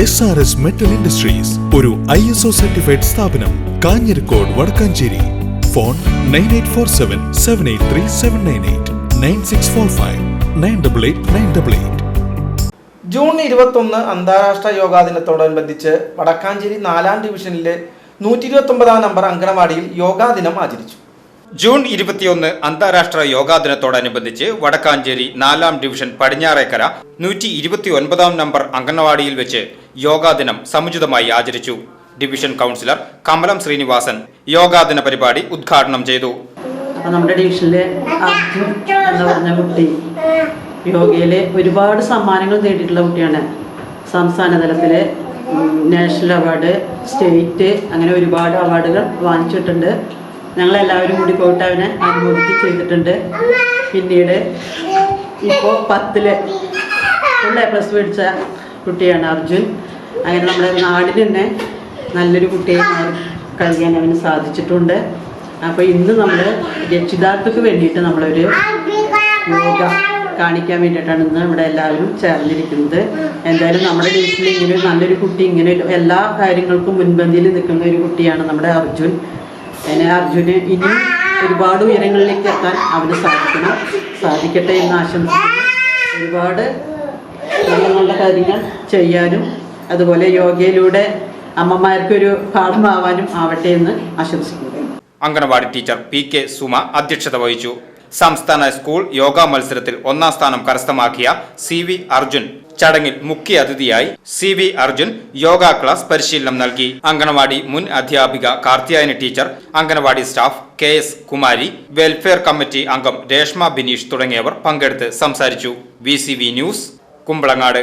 S R S metal industries ഒരു I S O certified സ്ഥാപനം Kanjirakode Vadakkanchery. Phone nine eight four seven seven eight three seven nine eight nine six four five nine double eight nine double eight June ഇരുപത്തൊന്ന് അന്താരാഷ്ട്ര യോഗാ ദിനത്തോടനുബന്ധിച്ച് വടക്കാഞ്ചേരി നാലാം ഡിവിഷനിലെ നൂറ്റി ഇരുപത്തൊമ്പതാം number അങ്കണവാടിയിൽ yoga ദിനം ആചരിച്ചു. ജൂൺ ഇരുപത്തിയൊന്ന് അന്താരാഷ്ട്ര യോഗാ ദിനത്തോടനുബന്ധിച്ച് വടക്കാഞ്ചേരി നാലാം ഡിവിഷൻ പടിഞ്ഞാറേക്കര നൂറ്റി ഇരുപത്തി ഒൻപതാം നമ്പർ അംഗനവാടിയിൽ വെച്ച് യോഗാ ദിനം സമുചിതമായി ആചരിച്ചു. ഡിവിഷൻ കൗൺസിലർ കമലം ശ്രീനിവാസൻ യോഗാ ദിന പരിപാടി ഉദ്ഘാടനം ചെയ്തു. നമ്മുടെ ഡിവിഷനിലെ എന്ന് കുട്ടി യോഗയിലെ ഒരുപാട് സമ്മാനങ്ങൾ നേടിയിട്ടുള്ള കുട്ടിയാണ്. സംസ്ഥാന തലത്തിലെ നാഷണൽ അവാർഡ് സ്റ്റേറ്റ് അങ്ങനെ ഒരുപാട് അവാർഡുകൾ വാങ്ങിച്ചിട്ടുണ്ട്. ഞങ്ങളെല്ലാവരും കൂടി പോയിട്ട് അവനെ അനുമോദിച്ച് ചെയ്തിട്ടുണ്ട്. പിന്നീട് ഇപ്പോൾ പത്തിൽ ഫുൾ എ പ്ലസ് മേടിച്ച കുട്ടിയാണ് അർജുൻ. അങ്ങനെ നമ്മുടെ നാടിന് തന്നെ നല്ലൊരു കുട്ടിയെ കഴിയാൻ അവന് സാധിച്ചിട്ടുണ്ട്. അപ്പോൾ ഇന്ന് നമ്മൾ രക്ഷിതാക്കൾക്ക് വേണ്ടിയിട്ട് നമ്മളൊരു യോഗ കാണിക്കാൻ വേണ്ടിയിട്ടാണ് ഇന്ന് ഇവിടെ എല്ലാവരും ചേർന്നിരിക്കുന്നത്. എന്തായാലും നമ്മുടെ വീട്ടിൽ ഇങ്ങനെ നല്ലൊരു കുട്ടി ഇങ്ങനെ എല്ലാ കാര്യങ്ങൾക്കും മുൻപന്തിയിൽ നിൽക്കുന്ന ഒരു കുട്ടിയാണ് നമ്മുടെ അർജുൻ. അതിനെ അർജുന് ഇനിയും ഒരുപാട് ഉയരങ്ങളിലേക്ക് എത്താൻ അവന് സാധിക്കണം. സാധിക്കട്ടെ എന്ന് ആശംസിക്കുന്നു. ഒരുപാട് നല്ല നല്ല കാര്യങ്ങൾ ചെയ്യാനും അതുപോലെ യോഗയിലൂടെ അമ്മമാർക്കൊരു പാഠമാവാനും ആവട്ടെ എന്ന് ആശംസിക്കുന്നു. Anganwadi teacher P K Suma അധ്യക്ഷത വഹിച്ചു. സംസ്ഥാന സ്കൂൾ യോഗ മത്സരത്തിൽ ഒന്നാം സ്ഥാനം കരസ്ഥമാക്കിയ സി വി അർജുൻ ചടങ്ങിൽ മുഖ്യ അതിഥിയായി C V Arjun yoga class പരിശീലനം നൽകി. അംഗനവാടി മുൻ അധ്യാപിക Karthiyayani teacher anganwadi staff K S Kumari welfare committee അംഗം രേഷ്മ ബിനീഷ് തുടങ്ങിയവർ പങ്കെടുത്ത് സംസാരിച്ചു. V news Kumbalangad.